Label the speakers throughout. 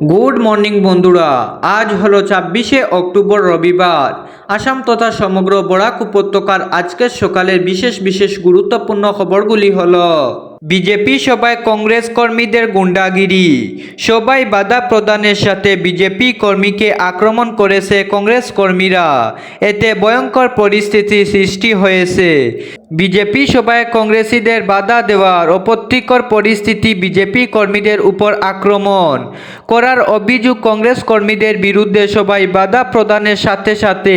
Speaker 1: Good morning বন্ধুরা, আজ হলো ছাব্বিশে অক্টোবর রবিবার। আসাম তথা সমগ্র বরাক উপত্যকার আজকের সকালের বিশেষ বিশেষ গুরুত্বপূর্ণ খবরগুলি হলো, বিজেপি সভায় কংগ্রেস কর্মীদের গুন্ডাগিরি। সবাই বাধা প্রদানের সাথে বিজেপি কর্মীকে আক্রমণ করেছে কংগ্রেস কর্মীরা। এতে ভয়ঙ্কর পরিস্থিতি সৃষ্টি হয়েছে। বিজেপি সভায় কংগ্রেসীদের বাধা দেওয়ার অপত্তিকর পরিস্থিতি বিজেপি কর্মীদের উপর আক্রমণ করার অভিযোগ কংগ্রেস কর্মীদের বিরুদ্ধে সবাই বাধা প্রদানের সাথে সাথে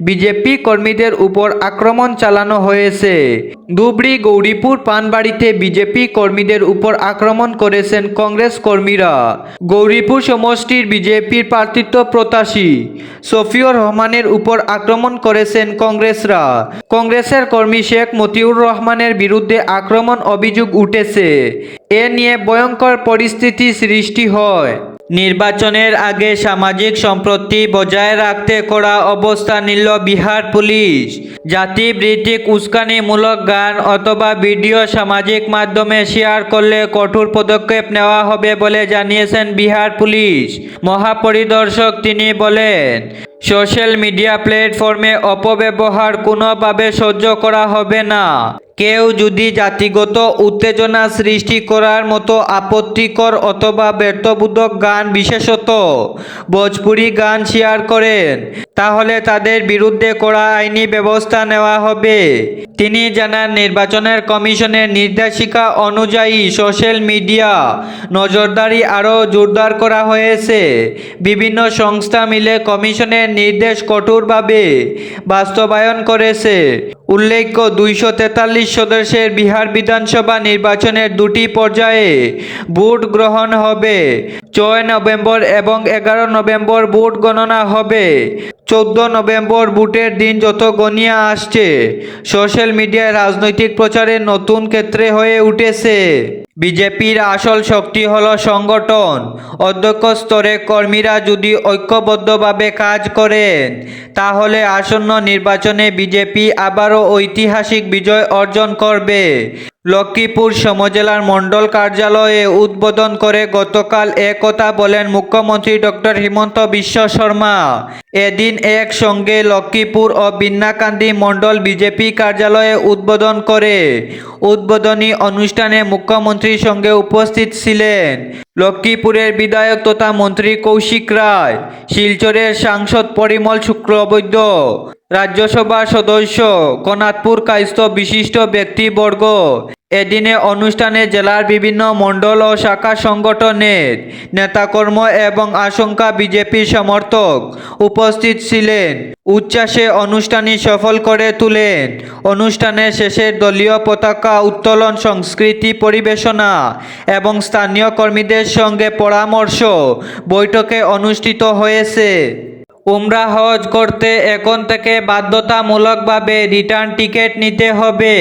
Speaker 1: বিজেপি কর্মীদের উপর আক্রমণ চালানো হয়েছে। ধুবড়ি, গৌরীপুর, পানবাড়িতে বিজেপি কর্মীদের উপর আক্রমণ করেছেন কংগ্রেস কর্মীরা। গৌরীপুর সমষ্টির বিজেপির প্রার্থিত্ব প্রত্যাশী সফিউর রহমানের উপর আক্রমণ করেছেন কংগ্রেসরা। কংগ্রেসের কর্মী শেখ মতিউর রহমানের বিরুদ্ধে আক্রমণ অভিযোগ উঠেছে। এ নিয়ে ভয়ঙ্কর পরিস্থিতি সৃষ্টি হয়। নির্বাচনের আগে সামাজিক সম্প্রতি বজায় রাখতে করা অবস্থা নিল বিহার পুলিশ। জাতিবৃত্তিক উস্কানিমূলক গান অথবা ভিডিও সামাজিক মাধ্যমে শেয়ার করলে কঠোর পদক্ষেপ নেওয়া হবে বলে জানিয়েছেন বিহার পুলিশ। মহাপরিদর্শক তিনি বলেন সোশ্যাল মিডিয়া প্ল্যাটফর্মে অপব্যবহার কোনোভাবে সহ্য করা হবে না। কেউ যদি জাতিগত উত্তেজনা সৃষ্টি করার মতো আপত্তিকর অথবা ব্যর্থবোধক গান বিশেষত ভোজপুরি গান শেয়ার করেন, তাহলে তাদের বিরুদ্ধে কড়া আইনি ব্যবস্থা নেওয়া হবে। তিনি জানান, নির্বাচনের কমিশনের নির্দেশিকা অনুযায়ী সোশ্যাল মিডিয়া নজরদারি আরও জোরদার করা হয়েছে। বিভিন্ন সংস্থা মিলে কমিশনের নির্দেশ কঠোরভাবে বাস্তবায়ন করেছে। উল্লেখ্য, দুইশো তেতাল্লিশ সদস্যের বিহার বিধানসভা নির্বাচনের দুটি পর্যায়ে ভোট গ্রহণ হবে। ছয় নভেম্বর এবং এগারো নভেম্বর ভোট গণনা হবে। চোদ্দ নভেম্বর ভোটের দিন যত গনিয়া আসছে, সোশ্যাল মিডিয়ায় রাজনৈতিক প্রচারের নতুন ক্ষেত্রে হয়ে উঠেছে। বিজেপির আসল শক্তি হল সংগঠন। অধ্যক্ষ স্তরে কর্মীরা যদি ঐক্যবদ্ধভাবে কাজ করেন, তাহলে আসন্ন নির্বাচনে বিজেপি আবারও ঐতিহাসিক বিজয় অর্জন করবে। লক্ষ্মীপুর সমজেলার মণ্ডল কার্যালয়ে উদ্বোধন করে গতকাল এ কথা বলেন মুখ্যমন্ত্রী ডক্টর হিমন্ত বিশ্ব শর্মা। এদিন এক সঙ্গে লক্ষ্মীপুর ও বিন্নাকান্দি মণ্ডল বিজেপি কার্যালয়ে উদ্বোধন করে। উদ্বোধনী অনুষ্ঠানে মুখ্যমন্ত্রীর সঙ্গে উপস্থিত ছিলেন লক্ষ্মীপুরের বিধায়ক তথা মন্ত্রী কৌশিক রায়, শিলচরের সাংসদ পরিমল শুক্লবৈদ্য, রাজ্যসভার সদস্য কনাথপুর কায়স্থ বিশিষ্ট ব্যক্তিবর্গ এদিনে অনুষ্ঠানে জেলার বিভিন্ন মণ্ডল ও শাখা সংগঠনের নেতাকর্ম এবং আশঙ্কা বিজেপির সমর্থক উপস্থিত ছিলেন। উচ্ছ্বাসে অনুষ্ঠানই সফল করে তুলেন। অনুষ্ঠানের শেষে দলীয় পতাকা উত্তোলন, সংস্কৃতি পরিবেশনা এবং স্থানীয় কর্মীদের সঙ্গে পরামর্শ বৈঠকে অনুষ্ঠিত হয়েছে। উমরা হজ করতে এখন থেকে বাধ্যতামূলকভাবে রিটার্ন টিকিট নিতে হবে।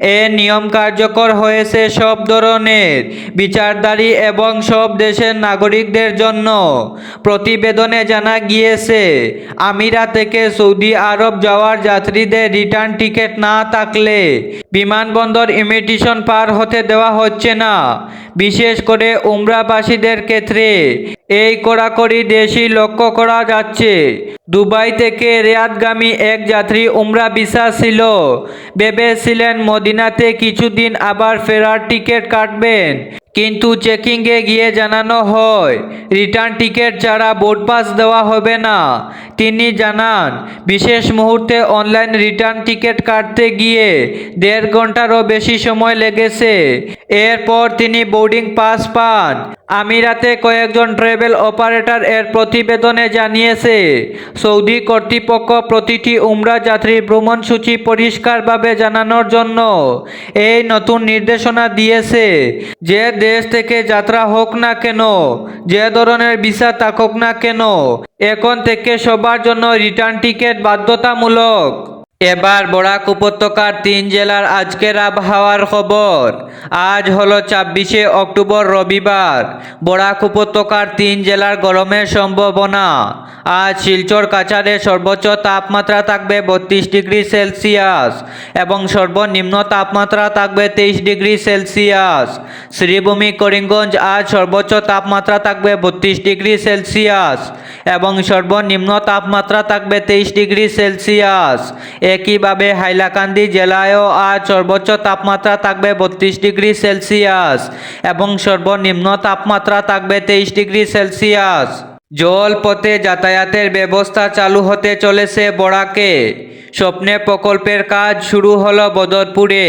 Speaker 1: এ নিয়ম কার্যকর হয়েছে সব ধরনের বিচারধারী এবং সব দেশের নাগরিকদের জন্য। প্রতিবেদনে জানা গিয়েছে, আমিরা থেকে সৌদি আরব যাওয়ার যাত্রীদের রিটার্ন টিকিট না থাকলে বিমানবন্দর ইমিটেশন পার হতে দেওয়া হচ্ছে না। বিশেষ করে উমরাবাসীদের ক্ষেত্রে এই কড়াকড়ি দেশই লক্ষ্য করা যাচ্ছে। দুবাই থেকে রিয়াদগামী এক যাত্রী উমরা ভিসা ছিল। ভেবেছিলেন মদিনাতে কিছুদিন আবার ফেরার টিকিট কাটবেন। কিন্তু চেকিংয়ে গিয়ে জানানো হয়, রিটার্ন টিকিট ছাড়া বোর্ড পাস দেওয়া হবে না। তিনি জানান, বিশেষ মুহূর্তে অনলাইন রিটার্ন টিকিট কাটতে গিয়ে দেড় ঘন্টারও বেশি সময় লেগেছে। এরপর তিনি বোর্ডিং পাস পান। আমিরাতে কয়েকজন ট্রাভেল অপারেটর এর প্রতিবেদনে জানিয়েছে, সৌদি কর্তৃপক্ষ প্রতিটি উমরা যাত্রীর ভ্রমণসূচি পরিষ্কারভাবে জানানোর জন্য এই নতুন নির্দেশনা দিয়েছে, যে দেশ থেকে যাত্রা হোক না কেন, যে ধরনের ভিসা থাকুক না কেন, এখন থেকে সবার জন্য রিটার্ন টিকিট বাধ্যতামূলক। এবার বরাক উপত্যকার তিন জেলার আজকের আবহাওয়ার খবর। আজ হলো ছাব্বিশে অক্টোবর রবিবার। বরাক উপত্যকার তিন জেলার গরমের সম্ভাবনা। আজ শিলচর কাছারে সর্বোচ্চ তাপমাত্রা থাকবে বত্রিশ ডিগ্রি সেলসিয়াস এবং সর্বনিম্ন তাপমাত্রা থাকবে তেইশ ডিগ্রি সেলসিয়াস। শ্রীভূমি, করিমগঞ্জ, আজ সর্বোচ্চ তাপমাত্রা থাকবে বত্রিশ ডিগ্রি সেলসিয়াস এবং সর্বনিম্ন তাপমাত্রা থাকবে তেইশ ডিগ্রি সেলসিয়াস। একইভাবে হাইলাকান্দি জেলায়ও আজ সর্বোচ্চ তাপমাত্রা থাকবে বত্রিশ ডিগ্রি সেলসিয়াস এবং সর্বনিম্ন তাপমাত্রা থাকবে তেইশ ডিগ্রি সেলসিয়াস। জলপথে যাতায়াতের ব্যবস্থা চালু হতে চলেছে বরাকে। স্বপ্নে প্রকল্পের কাজ শুরু হলো বদরপুরে।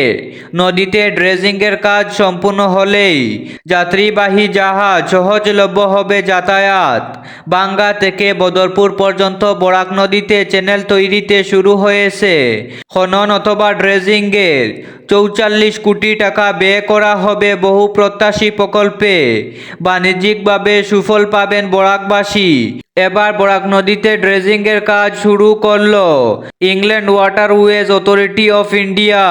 Speaker 1: নদীতে ড্রেজিংয়ের কাজ সম্পূর্ণ হলেই যাত্রীবাহী জাহাজ সহজলভ্য হবে যাতায়াত। বাঙ্গা থেকে বদরপুর পর্যন্ত বরাক নদীতে চ্যানেল তৈরিতে শুরু হয়েছে। খনন অথবা ড্রেজিংয়ের চৌচল্লিশ কোটি টাকা ব্যয় করা হবে বহু প্রত্যাশী প্রকল্পে। বাণিজ্যিকভাবে সুফল পাবেন বরাকবাসী। এবার বরাক নদীতে ড্রেজিংয়ের কাজ শুরু করল। Inland waterways authority of India.